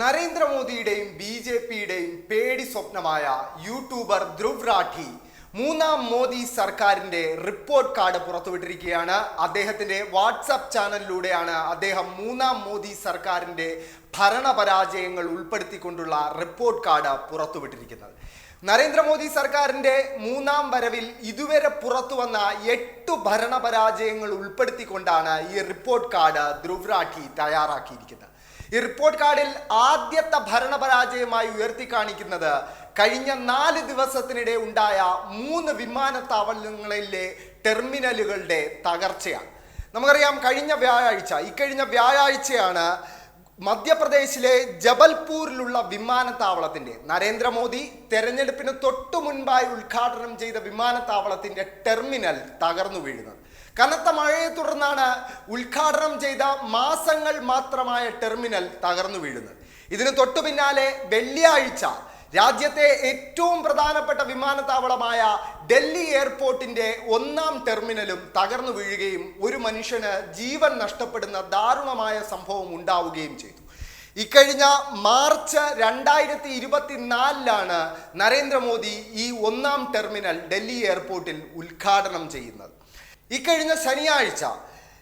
നരേന്ദ്രമോദിയുടെയും B J പിയുടെയും പേടി സ്വപ്നമായ YouTuber Dhruv Rathee മൂന്നാം മോദി സർക്കാരിന്റെ റിപ്പോർട്ട് കാർഡ് പുറത്തുവിട്ടിരിക്കുകയാണ്. അദ്ദേഹത്തിന്റെ വാട്സപ്പ് ചാനലിലൂടെയാണ് അദ്ദേഹം മൂന്നാം മോദി സർക്കാരിന്റെ ഭരണപരാജയങ്ങൾ ഉൾപ്പെടുത്തിക്കൊണ്ടുള്ള റിപ്പോർട്ട് കാർഡ് പുറത്തുവിട്ടിരിക്കുന്നത്. നരേന്ദ്രമോദി സർക്കാരിന്റെ മൂന്നാം വരവിൽ ഇതുവരെ പുറത്തു വന്ന എട്ട് ഭരണപരാജയങ്ങൾ ഉൾപ്പെടുത്തിക്കൊണ്ടാണ് ഈ റിപ്പോർട്ട് കാർഡ് ധ്രുവ് റാഠി തയ്യാറാക്കിയിരിക്കുന്നത്. ഈ റിപ്പോർട്ട് കാർഡിൽ ആദ്യത്തെ ഭരണപരാജയമായി ഉയർത്തി കാണിക്കുന്നത് കഴിഞ്ഞ നാല് ദിവസത്തിനിടെ ഉണ്ടായ മൂന്ന് വിമാനത്താവളങ്ങളിലെ ടെർമിനലുകളുടെ തകർച്ചയാണ്. നമുക്കറിയാം കഴിഞ്ഞ വ്യാഴാഴ്ച ഇക്കഴിഞ്ഞ വ്യാഴാഴ്ചയാണ് മധ്യപ്രദേശിലെ ജബൽപൂരിലുള്ള വിമാനത്താവളത്തിന്റെ നരേന്ദ്രമോദി തെരഞ്ഞെടുപ്പിന് തൊട്ടു മുൻപായി ഉദ്ഘാടനം ചെയ്ത വിമാനത്താവളത്തിന്റെ ടെർമിനൽ തകർന്നു വീഴുന്നത്. കനത്ത മഴയെ തുടർന്നാണ് ഉദ്ഘാടനം ചെയ്ത മാസങ്ങൾ മാത്രമായ ടെർമിനൽ തകർന്നു വീഴുന്നത്. ഇതിന് തൊട്ടു പിന്നാലെ വെള്ളിയാഴ്ച രാജ്യത്തെ ഏറ്റവും പ്രധാനപ്പെട്ട വിമാനത്താവളമായ ഡൽഹി എയർപോർട്ടിന്റെ ഒന്നാം ടെർമിനലും തകർന്നു വീഴുകയും ഒരു മനുഷ്യന് ജീവൻ നഷ്ടപ്പെടുന്ന ദാരുണമായ സംഭവം ഉണ്ടാവുകയും ചെയ്തു. ഇക്കഴിഞ്ഞ മാർച്ച് രണ്ടായിരത്തി ഇരുപത്തിനാലിലാണ് നരേന്ദ്രമോദി ഈ ഒന്നാം ടെർമിനൽ ഡൽഹി എയർപോർട്ടിൽ ഉദ്ഘാടനം ചെയ്യുന്നത്. ഇക്കഴിഞ്ഞ ശനിയാഴ്ച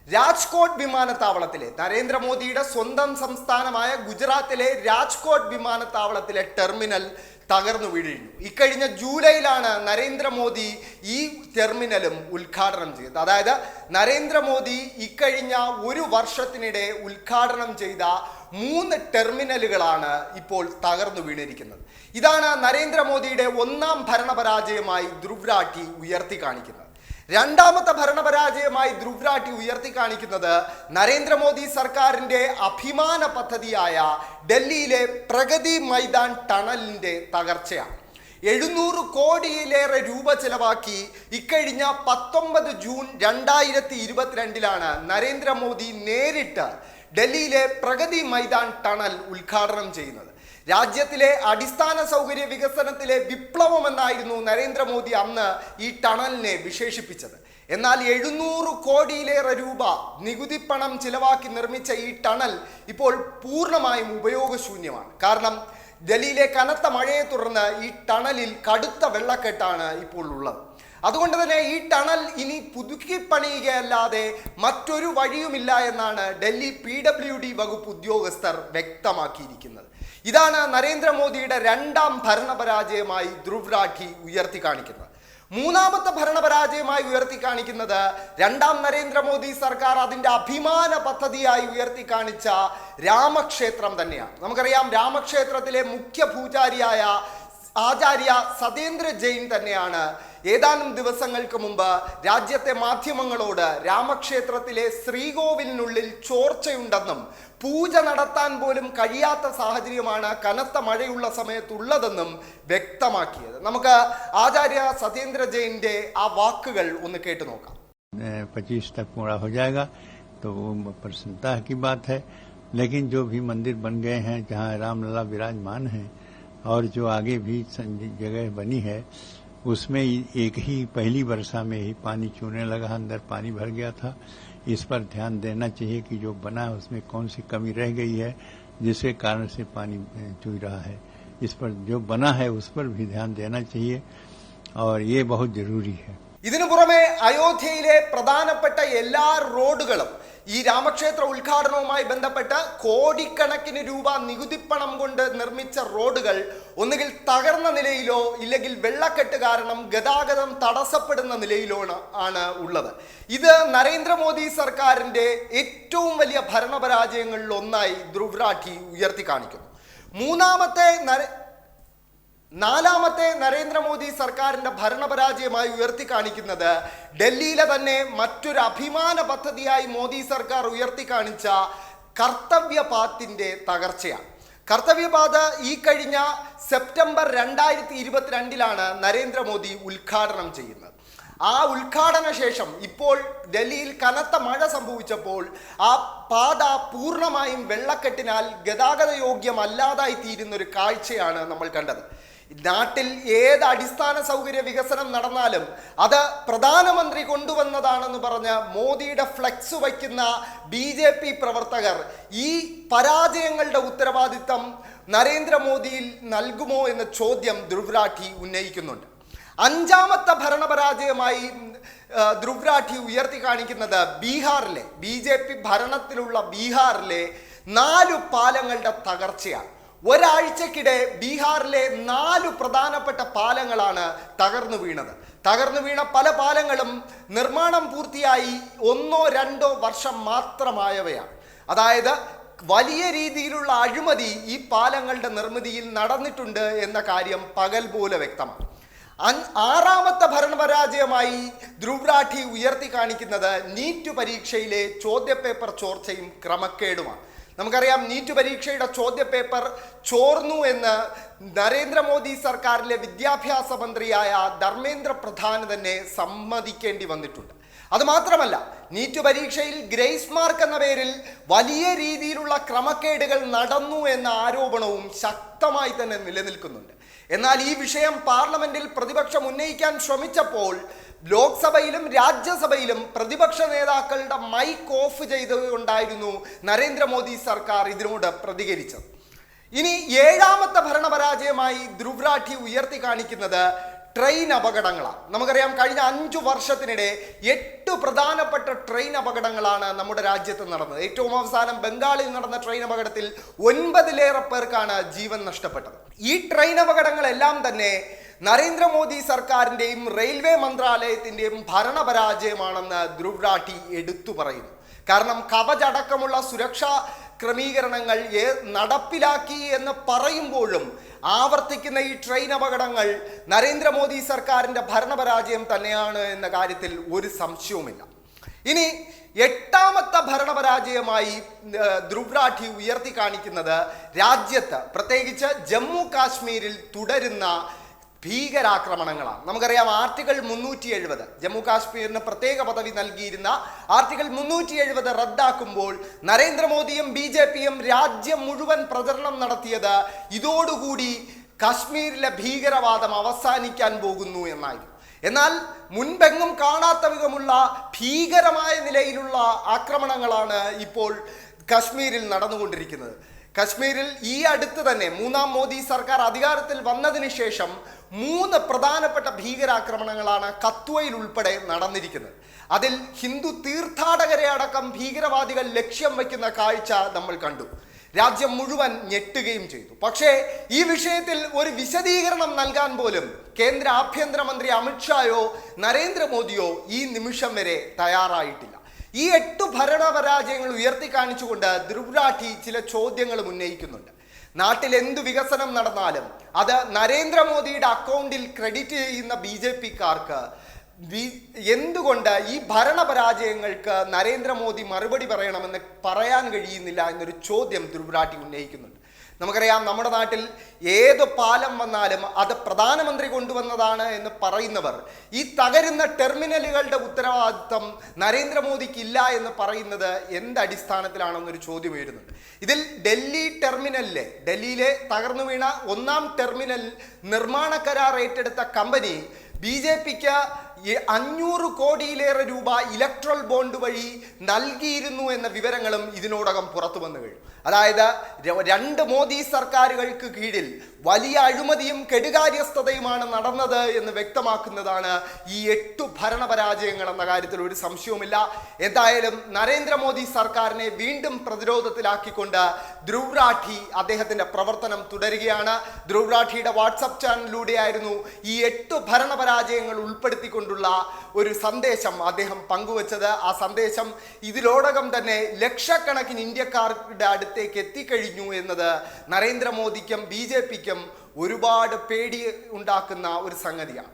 രാജ്കോട്ട് വിമാനത്താവളത്തിലെ നരേന്ദ്രമോദിയുടെ സ്വന്തം സംസ്ഥാനമായ ഗുജറാത്തിലെ രാജ്കോട്ട് വിമാനത്താവളത്തിലെ ടെർമിനൽ തകർന്നു വീഴിഞ്ഞു ഇക്കഴിഞ്ഞ ജൂലൈയിലാണ് നരേന്ദ്രമോദി ഈ ടെർമിനലും ഉദ്ഘാടനം ചെയ്തത്. അതായത് നരേന്ദ്രമോദി ഇക്കഴിഞ്ഞ ഒരു വർഷത്തിനിടെ ഉദ്ഘാടനം ചെയ്ത മൂന്ന് ടെർമിനലുകളാണ് ഇപ്പോൾ തകർന്നു വീണിരിക്കുന്നത്. ഇതാണ് നരേന്ദ്രമോദിയുടെ ഒന്നാം ഭരണപരാജയമായി ധ്രുവ്രാട്ടി ഉയർത്തി കാണിക്കുന്നത്. രണ്ടാമത്തെ ഭരണപരാജയമായി ധ്രുവ്രാട്ടി ഉയർത്തി കാണിക്കുന്നത് നരേന്ദ്രമോദി സർക്കാരിന്റെ അഭിമാന പദ്ധതിയായ ഡൽഹിയിലെ പ്രഗതി മൈതാൻ ടണലിന്റെ തകർച്ചയാണ്. എഴുന്നൂറ് കോടിയിലേറെ രൂപ ചെലവാക്കി ഇക്കഴിഞ്ഞ പത്തൊമ്പത് ജൂൺ രണ്ടായിരത്തി ഇരുപത്തിരണ്ടിലാണ് നരേന്ദ്രമോദി നേരിട്ട് ഡൽഹിയിലെ പ്രഗതി മൈതാൻ ടണൽ ഉദ്ഘാടനം ചെയ്യുന്നത്. രാജ്യത്തിലെ അടിസ്ഥാന സൗകര്യ വികസനത്തിലെ വിപ്ലവമെന്നായിരുന്നു നരേന്ദ്രമോദി അന്ന് ഈ ടണലിനെ വിശേഷിപ്പിച്ചത്. എന്നാൽ എഴുന്നൂറ് കോടിയിലേറെ രൂപ നികുതി പണം ചിലവാക്കി നിർമ്മിച്ച ഈ ടണൽ ഇപ്പോൾ പൂർണമായും ഉപയോഗശൂന്യമാണ്. കാരണം ഡൽഹിയിലെ കനത്ത മഴയെ തുടർന്ന് ഈ ടണലിൽ കടുത്ത വെള്ളക്കെട്ടാണ് ഇപ്പോൾ ഉള്ളത്. അതുകൊണ്ട് തന്നെ ഈ ടണൽ ഇനി പുതുക്കി പണിയുകയല്ലാതെ മറ്റൊരു വഴിയുമില്ല എന്നാണ് ഡൽഹി പി ഡബ്ല്യു ഡി വകുപ്പ് ഉദ്യോഗസ്ഥർ വ്യക്തമാക്കിയിരിക്കുന്നത്. ഇതാണ് നരേന്ദ്രമോദിയുടെ രണ്ടാം ഭരണപരാജയമായി ധ്രുവ് ഉയർത്തി കാണിക്കുന്നത് മൂന്നാമത്തെ ഭരണപരാജയമായി ഉയർത്തി കാണിക്കുന്നത് രണ്ടാം നരേന്ദ്രമോദി സർക്കാർ അതിന്റെ അഭിമാന പദ്ധതിയായി ഉയർത്തി കാണിച്ച രാമക്ഷേത്രം തന്നെയാണ്. നമുക്കറിയാം രാമക്ഷേത്രത്തിലെ മുഖ്യ പൂജാരിയായ ആചാര്യ സതേന്ദ്ര ജെയിൻ തന്നെയാണ് ഏതാനും ദിവസങ്ങൾക്ക് മുമ്പ് രാജ്യത്തെ മാധ്യമങ്ങളോട് രാമക്ഷേത്രത്തിലെ ശ്രീകോവിലിനുള്ളിൽ ചോർച്ചയുണ്ടെന്നും പൂജ നടത്താൻ പോലും കഴിയാത്ത സാഹചര്യമാണ് കനത്ത മഴയുള്ള സമയത്തുള്ളതെന്നും വ്യക്തമാക്കിയത് നമുക്ക് ആചാര്യ സതേന്ദ്ര ജെയിന്റെ ആ വാക്കുകൾ ഒന്ന് കേട്ടു നോക്കാം पच्चीस तक पूरा हो जाएगा तो वो प्रसन्नता की बात है लेकिन जो भी मंदिर बन गए हैं जहाँ रामलला विराजमान हैं और जो आगे भी जगह बनी है उसमें एक ही पहली वर्षा में ही पानी चूने लगा अंदर पानी भर गया था इस पर ध्यान देना चाहिए कि जो बना है उसमें कौन सी कमी रह गई है जिसके कारण से पानी चू रहा है इस पर जो बना है उस पर भी ध्यान देना चाहिए और ये बहुत जरूरी है ഇതിനു പുറമെ അയോധ്യയിലെ പ്രധാനപ്പെട്ട എല്ലാ റോഡുകളും ഈ രാമക്ഷേത്ര ഉദ്ഘാടനവുമായി ബന്ധപ്പെട്ട് കോടിക്കണക്കിന് രൂപ നികുതിപ്പണം കൊണ്ട് നിർമ്മിച്ച റോഡുകൾ ഒന്നുകിൽ തകർന്ന നിലയിലോ ഇല്ലെങ്കിൽ വെള്ളക്കെട്ട് കാരണം ഗതാഗതം തടസ്സപ്പെടുന്ന നിലയിലോ ആണ് ഉള്ളത്. ഇത് നരേന്ദ്രമോദി സർക്കാരിന്റെ ഏറ്റവും വലിയ ഭരണപരാജയങ്ങളിൽ ഒന്നായി ധ്രുവ്രാഠി ഉയർത്തി കാണിക്കുന്നു. മൂന്നാമത്തെ നാലാമത്തെ നരേന്ദ്രമോദി സർക്കാരിന്റെ ഭരണപരാജയമായി ഉയർത്തി കാണിക്കുന്നത് ഡൽഹിയിലെ തന്നെ മറ്റൊരു അഭിമാന പദ്ധതിയായി മോദി സർക്കാർ ഉയർത്തി കാണിച്ച കർത്തവ്യപാത്തിന്റെ തകർച്ചയാണ്. കർത്തവ്യപാത ഈ കഴിഞ്ഞ സെപ്റ്റംബർ രണ്ടായിരത്തി ഇരുപത്തിരണ്ടിലാണ് നരേന്ദ്രമോദി ഉദ്ഘാടനം ചെയ്യുന്നത്. ആ ഉദ്ഘാടന ശേഷം ഇപ്പോൾ ഡൽഹിയിൽ കനത്ത മഴ സംഭവിച്ചപ്പോൾ ആ പാത പൂർണമായും വെള്ളക്കെട്ടിനാൽ ഗതാഗത യോഗ്യമല്ലാതായി തീരുന്ന ഒരു കാഴ്ചയാണ് നമ്മൾ കണ്ടത്. നാട്ടിൽ ഏത് അടിസ്ഥാന സൗകര്യ വികസനം നടന്നാലും അത് പ്രധാനമന്ത്രി കൊണ്ടുവന്നതാണെന്ന് പറഞ്ഞ് മോദിയുടെ ഫ്ലെക്സ് വയ്ക്കുന്ന ബി ജെ പി പ്രവർത്തകർ ഈ പരാജയങ്ങളുടെ ഉത്തരവാദിത്തം നരേന്ദ്രമോദിയിൽ നൽകുമോ എന്ന ചോദ്യം ധ്രുവ്രാഠി ഉന്നയിക്കുന്നുണ്ട്. അഞ്ചാമത്തെ ഭരണപരാജയമായി ധ്രുവ്രാഠി ഉയർത്തി കാണിക്കുന്നത് ബീഹാറിലെ ബി ജെ പി ഭരണത്തിലുള്ള ബീഹാറിലെ നാലു പാലങ്ങളുടെ തകർച്ചയാണ്. ഒരാഴ്ചക്കിടെ ബീഹാറിലെ നാലു പ്രധാനപ്പെട്ട പാലങ്ങളാണ് തകർന്നു വീണത്. തകർന്നു വീണ പല പാലങ്ങളും നിർമ്മാണം പൂർത്തിയായി ഒന്നോ രണ്ടോ വർഷം മാത്രമായവയാണ്. അതായത് വലിയ രീതിയിലുള്ള അഴിമതി ഈ പാലങ്ങളുടെ നിർമ്മിതിയിൽ നടന്നിട്ടുണ്ട് എന്ന കാര്യം പകൽ പോലെ വ്യക്തമാണ്. ആറാമത്തെ ഭരണപരാജയമായി ധ്രുവ്രാഠി ഉയർത്തി കാണിക്കുന്നത് നീറ്റ് പരീക്ഷയിലെ ചോദ്യപേപ്പർ ചോർച്ചയും ക്രമക്കേടുമാണ്. നമുക്കറിയാം നീറ്റ് പരീക്ഷയുടെ ചോദ്യപേപ്പർ ചോർന്നു എന്ന് നരേന്ദ്രമോദി സർക്കാരിലെ വിദ്യാഭ്യാസ മന്ത്രിയായ ധർമ്മേന്ദ്ര പ്രധാൻ തന്നെ സമ്മതിക്കേണ്ടി വന്നിട്ടുണ്ട്. അതുമാത്രമല്ല നീറ്റ് പരീക്ഷയിൽ ഗ്രേസ് മാർക്ക് എന്ന പേരിൽ വലിയ രീതിയിലുള്ള ക്രമക്കേടുകൾ നടന്നു എന്ന ആരോപണവും ശക്തമായി തന്നെ നിലനിൽക്കുന്നുണ്ട്. എന്നാൽ ഈ വിഷയം പാർലമെന്റിൽ പ്രതിപക്ഷം ഉന്നയിക്കാൻ ശ്രമിച്ചപ്പോൾ ലോക്സഭയിലും രാജ്യസഭയിലും പ്രതിപക്ഷ നേതാക്കളുടെ മൈക്ക് ഓഫ് ചെയ്തുകൊണ്ടായിരുന്നു നരേന്ദ്രമോദി സർക്കാർ ഇതിനോട് പ്രതികരിച്ചത്. ഇനി ഏഴാമത്തെ ഭരണപരാജയമായി ധ്രുവ്രാഠി ഉയർത്തി കാണിക്കുന്നത് ട്രെയിൻ അപകടങ്ങളാണ്. നമുക്കറിയാം കഴിഞ്ഞ അഞ്ചു വർഷത്തിനിടെ എട്ട് പ്രധാനപ്പെട്ട ട്രെയിൻ അപകടങ്ങളാണ് നമ്മുടെ രാജ്യത്ത് നടന്നത്. ഏറ്റവും അവസാനം ബംഗാളിൽ നടന്ന ട്രെയിൻ അപകടത്തിൽ ഒൻപതിലേറെ പേർക്കാണ് ജീവൻ നഷ്ടപ്പെട്ടത്. ഈ ട്രെയിൻ അപകടങ്ങളെല്ലാം തന്നെ നരേന്ദ്രമോദി സർക്കാരിന്റെയും റെയിൽവേ മന്ത്രാലയത്തിന്റെയും ഭരണപരാജയമാണെന്ന് ധ്രുവ്രാഠി എടുത്തു പറയുന്നു. കാരണം കവചടക്കമുള്ള സുരക്ഷാ ക്രമീകരണങ്ങൾ നടപ്പിലാക്കി എന്ന് പറയുമ്പോഴും ആവർത്തിക്കുന്ന ഈ ട്രെയിൻ അപകടങ്ങൾ നരേന്ദ്രമോദി സർക്കാരിന്റെ ഭരണപരാജയം തന്നെയാണ് എന്ന കാര്യത്തിൽ ഒരു സംശയവുമില്ല. ഇനി എട്ടാമത്തെ ഭരണപരാജയമായി ധ്രുവ്രാഠി ഉയർത്തി കാണിക്കുന്നത് രാജ്യത്ത് പ്രത്യേകിച്ച് ജമ്മു കാശ്മീരിൽ തുടരുന്ന ഭീകരാക്രമണങ്ങളാണ്. നമുക്കറിയാം ആർട്ടിക്കിൾ മുന്നൂറ്റി എഴുപത് ജമ്മു കാശ്മീരിന് പ്രത്യേക പദവി നൽകിയിരുന്ന ആർട്ടിക്കിൾ മുന്നൂറ്റി എഴുപത് റദ്ദാക്കുമ്പോൾ നരേന്ദ്രമോദിയും ബി ജെ പിയും രാജ്യം മുഴുവൻ പ്രചരണം നടത്തിയത് ഇതോടുകൂടി കാശ്മീരിലെ ഭീകരവാദം അവസാനിക്കാൻ പോകുന്നു എന്നായിരുന്നു. എന്നാൽ മുൻപെങ്ങും കാണാത്ത വിധമുള്ള ഭീകരമായ നിലയിലുള്ള ആക്രമണങ്ങളാണ് ഇപ്പോൾ കശ്മീരിൽ നടന്നുകൊണ്ടിരിക്കുന്നത്. കശ്മീരിൽ ഈ അടുത്ത് തന്നെ മൂന്നാം മോദി സർക്കാർ അധികാരത്തിൽ വന്നതിന് ശേഷം മൂന്ന് പ്രധാനപ്പെട്ട ഭീകരാക്രമണങ്ങളാണ് കത്വയിൽ ഉൾപ്പെടെ നടന്നിരിക്കുന്നത്. അതിൽ ഹിന്ദു തീർത്ഥാടകരെ അടക്കം ഭീകരവാദികൾ ലക്ഷ്യം വയ്ക്കുന്ന കാഴ്ച നമ്മൾ കണ്ടു. രാജ്യം മുഴുവൻ ഞെട്ടുകയും ചെയ്തു. പക്ഷേ ഈ വിഷയത്തിൽ ഒരു വിശദീകരണം നൽകാൻ പോലും കേന്ദ്ര ആഭ്യന്തരമന്ത്രി അമിത്ഷായോ നരേന്ദ്രമോദിയോ ഈ നിമിഷം വരെ തയ്യാറായിട്ടില്ല. ഈ എട്ട് ഭരണപരാജയങ്ങൾ ഉയർത്തി കാണിച്ചുകൊണ്ട് ധ്രുവ്രാഠി ചില ചോദ്യങ്ങളും ഉന്നയിക്കുന്നുണ്ട്. നാട്ടിൽ എന്തു വികസനം നടന്നാലും അത് നരേന്ദ്രമോദിയുടെ അക്കൗണ്ടിൽ ക്രെഡിറ്റ് ചെയ്യുന്ന ബി ജെ പിക്കാർക്ക് എന്തുകൊണ്ട് ഈ ഭരണപരാജയങ്ങൾക്ക് നരേന്ദ്രമോദി മറുപടി പറയണമെന്ന് പറയാൻ കഴിയുന്നില്ല എന്നൊരു ചോദ്യം ധ്രുവ്രാഠി ഉന്നയിക്കുന്നുണ്ട്. നമുക്കറിയാം നമ്മുടെ നാട്ടിൽ ഏത് പാലം വന്നാലും അത് പ്രധാനമന്ത്രി കൊണ്ടുവന്നതാണ് എന്ന് പറയുന്നവർ. ഈ തകരുന്ന ടെർമിനലുകളുടെ ഉത്തരവാദിത്വം നരേന്ദ്രമോദിക്ക് ഇല്ല എന്ന് പറയുന്നത് എന്ത് അടിസ്ഥാനത്തിലാണെന്നൊരു ചോദ്യം ഉയരുന്നുണ്ട്. ഇതിൽ ഡൽഹി ടെർമിനലിലെ ഡൽഹിയിലെ തകർന്നു വീണ ഒന്നാം ടെർമിനൽ നിർമ്മാണ കരാർ ഏറ്റെടുത്ത കമ്പനി ബി ജെ പിക്ക് അഞ്ഞൂറ് കോടിയിലേറെ രൂപ ഇലക്ട്രൽ ബോണ്ട് വഴി നൽകിയിരുന്നു എന്ന വിവരങ്ങളും ഇതിനോടകം പുറത്തു വന്നു കഴിഞ്ഞു. അതായത് രണ്ട് മോദി സർക്കാരുകൾക്ക് കീഴിൽ വലിയ അഴിമതിയും കെടുകാര്യസ്ഥതയുമാണ് നടന്നത് എന്ന് വ്യക്തമാക്കുന്നതാണ് ഈ എട്ടു ഭരണപരാജയങ്ങൾ എന്ന കാര്യത്തിൽ ഒരു സംശയവുമില്ല. എന്തായാലും നരേന്ദ്രമോദി സർക്കാരിനെ വീണ്ടും പ്രതിരോധത്തിലാക്കിക്കൊണ്ട് ധ്രുവ്രാഠി അദ്ദേഹത്തിന്റെ പ്രവർത്തനം തുടരുകയാണ്. ധ്രുവ്രാഠിയുടെ വാട്സപ്പ് ചാനലിലൂടെയായിരുന്നു ഈ എട്ടു ഭരണപരാജയങ്ങൾ ഉൾപ്പെടുത്തിക്കൊണ്ടുള്ള ഒരു സന്ദേശം അദ്ദേഹം പങ്കുവച്ചത്. ആ സന്ദേശം ഇതിലോടകം തന്നെ ലക്ഷക്കണക്കിന് ഇന്ത്യക്കാരുടെ അടുത്തേക്ക് എത്തിക്കഴിഞ്ഞു എന്നത് നരേന്ദ്രമോദിക്കും ബി ജെ പിക്കും ഒരുപാട് പേടി ഉണ്ടാക്കുന്ന ഒരു സംഗതിയാണ്.